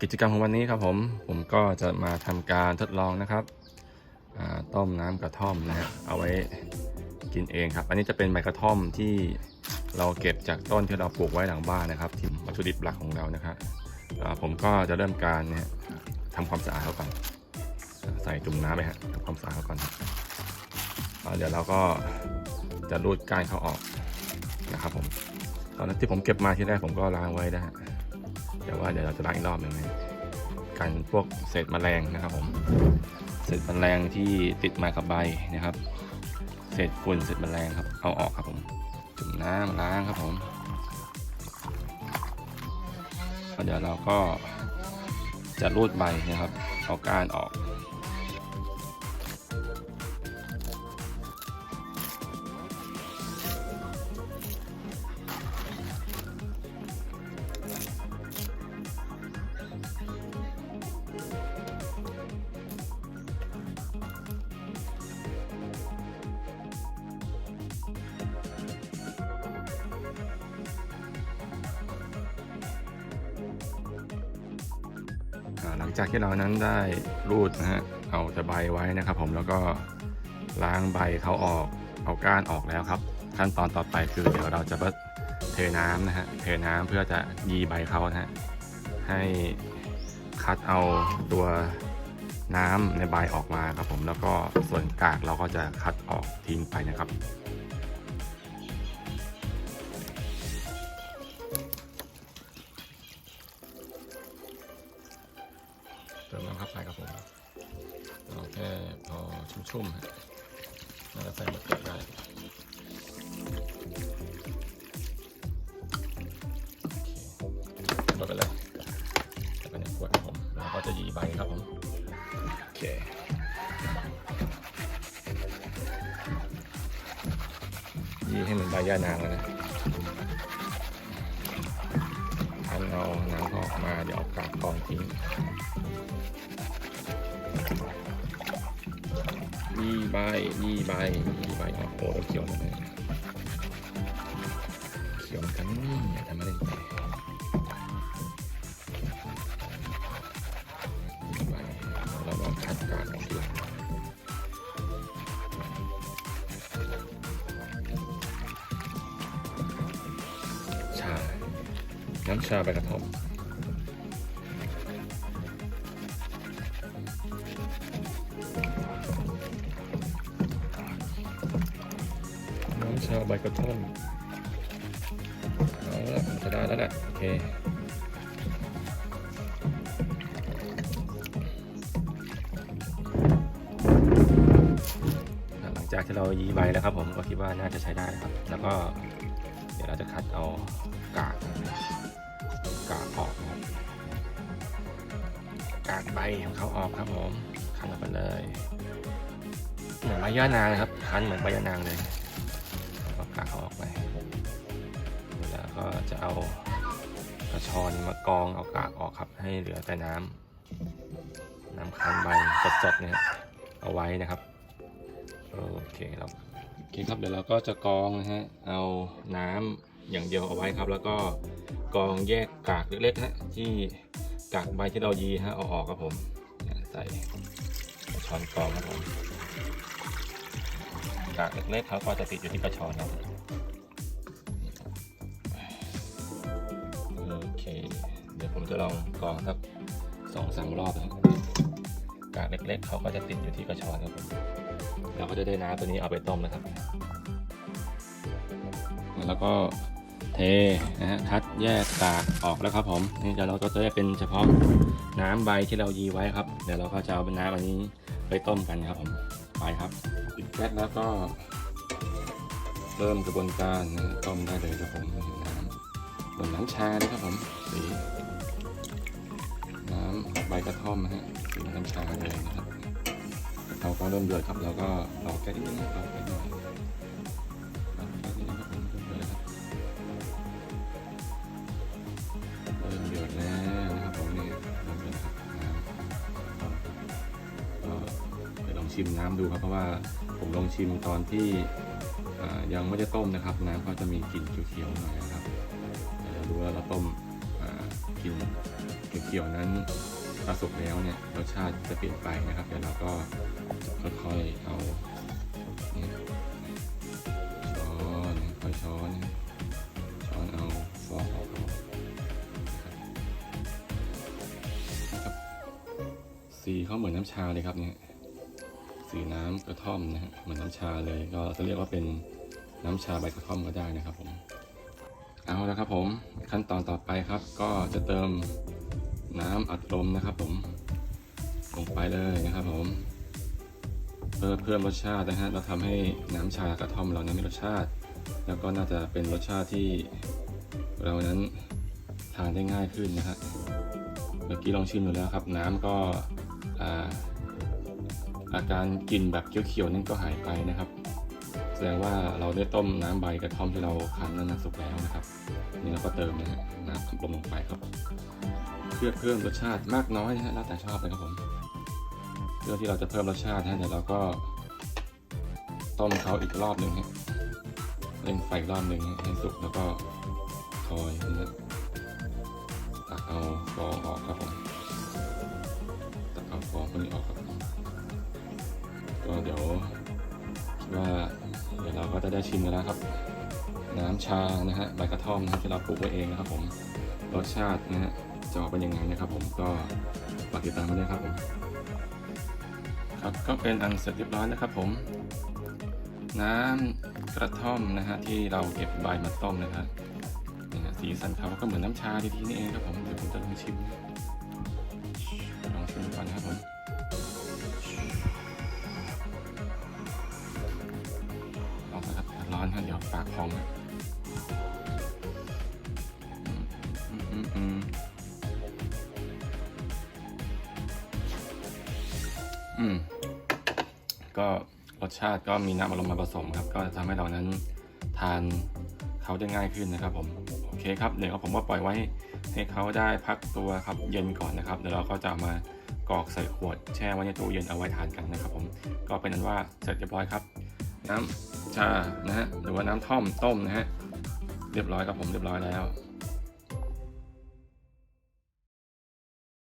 กิจกรรมของวันนี้ครับผมผมก็จะมาทำการทดลองนะครับต้มน้ำกระท่อมนะฮะเอาไว้กินเองครับ อันนี้จะเป็นใบกระท่อมที่เราเก็บจากต้นที่เราปลูกไว้หลังบ้านนะครับที่วัตถุดิบหลักของเรานะครับผมก็จะเริ่มการเนี่ยทำความสะอาดเขาก่อนใส่จุ่มน้ำไปฮะทำความสะอาดเขาก่อนเดี๋ยวเราก็จะรูดก้านเขาออกนะครับผมตอนนั้นที่ผมเก็บมาที่แรกผมก็ล้างไว้นะฮะ แต่ว่าเดี๋ยวเราจะล้างอีกรอบหนึ่งนะกันพวกเศษแมลงนะครับผมเศษแมลงที่ติดมากับใบนะครับ เศษฝุ่นเศษแมลงครับ เอาออกครับผมจุ่มน้ำล้างครับผมเดี๋ยวเราก็จะรูดใบนะครับเอาก้านออก หลังจากที่เรานั้นได้รูดนะฮะเอาแต่ใบไว้นะครับ ผมแล้วก็ล้างใบเขาออกเอาก้านออกแล้วครับ ขั้นตอนต่อไปคือเดี๋ยวเราจะเทน้ำนะฮะเทน้ำเพื่อจะยีใบเขานะฮะให้คัดเอาตัวน้ำในใบออกมาครับผมแล้วก็ส่วนกากเราก็จะคัดออกทิ้งไปนะครับ ใส่ครับผมเอาแค่พอชุ่มๆฮะแล้วก็ใส่มะเขือได้โอเคหมดไปเลยแล้วก็ในขวดครับผมแล้วก็จะยีใบครับผมโอเคยีให้เหมือนใบย่านางแล้วนะทันเอาน้ำเขาออกมาเดี๋ยวเอากากกองทิ้ง ยี่ใบยี่ใบยี่ใบโอ้เราเขียวเลยเขียวเหมือนกันนี่ยทำอะไรไปยี่ใบเราลองคัดการออกทีหลังชา น้ำชาใบกระท่อม น้ำชาใบกระท่อมเอาละจะได้แล้วแหละโอเคหลังจากที่เรายีใบแล้วครับผมก็คิดว่าน่าจะใช้ได้นะครับ แล้วก็เดี๋ยวเราจะคัดเอากากกากออกครับกากใบของเขาออกครับผมคันออกไปเลยเหมือนใบย่านางครับคันเหมือนใบย่านางเลย ก็จะเอากระชอนมากรองเอากากออกครับ ให้เหลือแต่น้ำน้ำคั้นใบสดๆเนี่ยเอาไว้นะครับโอเคครับโอเคครับเดี๋ยวเราก็จะกรองนะฮะเอาน้ำอย่างเดียวเอาไว้ครับ แล้วก็กรองแยกกากเล็กๆนะที่กากใบที่เรายีฮะเอาออกครับผมใส่กระชอนกรองครับผมกากเล็กๆเขาก็จะติดอยู่ที่กระชอนครับ เดี๋ยวผมจะลองกรองสักสองสามรอบนะครับกากเล็ก ๆเขาก็จะติดอยู่ที่กระชอนครับผมเราก็จะได้น้ำตัวนี้เอาไปต้มนะครับ แล้วก็เทนะฮะคัดแยกกากออกแล้วครับผมนี่เดี๋ยวเราก็จะได้เป็นเฉพาะน้ำใบที่เรายีไว้ครับเดี๋ยวเราก็จะเอาเป็นน้ำอันนี้ไปต้มกันครับผมไปครับปิดแก๊สแล้วก็ เริ่มกระบวนการต้มได้เลยครับผมน้ำเหมือนน้ำชาเลยครับผมสี ใบกระท่อมนะฮะสีน้ำชาเลยนะครับเราก็เริ่มเดือดครับเราก็รอแก๊สนิดนึงรอแก๊สหน่อยรอแก๊สนิดนึงครับผมเริ่มเดือดแล้วครับเริ่มเดือดแล้วนะครับผมนี่เริ่มเดือดครับน้ำก็ไปลองชิมน้ำดูครับเพราะว่าผมลองชิมตอนที่ยังไม่ได้ต้มนะครับ น้ำก็จะมีกลิ่นเขียวๆหน่อยนะครับเดี๋ยวดูว่าเราต้มกลิ่นเขียวๆนั้น ถ้าสุกแล้วเนี่ยรสชาติจะเปลี่ยนไปนะครับ เดี๋ยวเราก็จะค่อยๆเอาช้อนค่อยช้อนช้อนเอาฟองออกครับสีเขาเหมือนน้ำชาเลยครับเนี่ยสีน้ำกระท่อมนะฮะเหมือนน้ำชาเลยก็จะเรียกว่าเป็นน้ำชาใบกระท่อมก็ได้นะครับผมเอาละครับผมขั้นตอนต่อไปครับ ก็จะเติม น้ำอัดลมนะครับผมลงไปเลยนะครับผมเพื่อเพิ่มรสชาตินะฮะเราทำให้น้ำชากระท่อมเรานั้นมีรสชาติ แล้วก็น่าจะเป็นรสชาติที่เรานั้นทานได้ง่ายขึ้นนะฮะเมื่อกี้ลองชิมดูแล้วครับ น้ำก็อาอาการกลิ่นแบบเขียวๆนั่นก็หายไปนะครับ แสดงว่าเราได้ต้มน้ำใบกระท่อมที่เราคั้นนั้นสุกแล้วนะครับ นี่เราก็เติมน้ำอัดลมลงไปครับเพื่อเพิ่มรสชาติมากน้อยนะฮะแล้วแต่ชอบเลยครับผมเพื่อที่เราจะเพิ่มรสชาตินะฮะเดี๋ยวเราก็ ต้มเขาอีกรอบหนึ่งฮะเร่งไฟรอบหนึ่งให้สุกแล้วก็คอยนะตักเอาฟองออกครับผมตักเอาฟองพวกนี้ออกครับก็เดี๋ยวว่า เดี๋ยวเราก็จะได้ชิมกันแล้วครับ น้ำชานะฮะใบกระท่อมนะที่เราปลูกไว้เองนะครับผมรสชาตินะฮะจะออกเป็นยังไงนะครับ ผมก็ฝากติดตามมาด้วยครับผมครับก็เป็นอันเสร็จเรียบร้อยนะครับ ผม น้ำกระท่อมนะฮะที่เราเก็บใบมาต้มนะครับนี่ฮะสีสันเขาก็เหมือนน้ำชาดีๆนี่เองครับผมเดี๋ยวผมจะลองชิมล เดี๋ยวปากพองนะอืม ก็รสชาติก็มีน้ำอารมณ์มาผสมครับ ก็จะทำให้เรานั้นทานเขาได้ง่ายขึ้นนะครับผม โอเคครับ เดี๋ยวผมก็ปล่อยไว้ให้เขาได้พักตัวครับเย็นก่อนนะครับ เดี๋ยวเราก็จะมากรอกใส่ขวดแช่ไว้ในตู้เย็นเอาไว้ทานกันนะครับผม ก็เป็นนั้นว่าเสร็จเรียบร้อยครับ น้ำชานะฮะหรือว่าน้ำท่อมต้มนะฮะเรียบร้อยครับผมเรียบร้อยแล้ว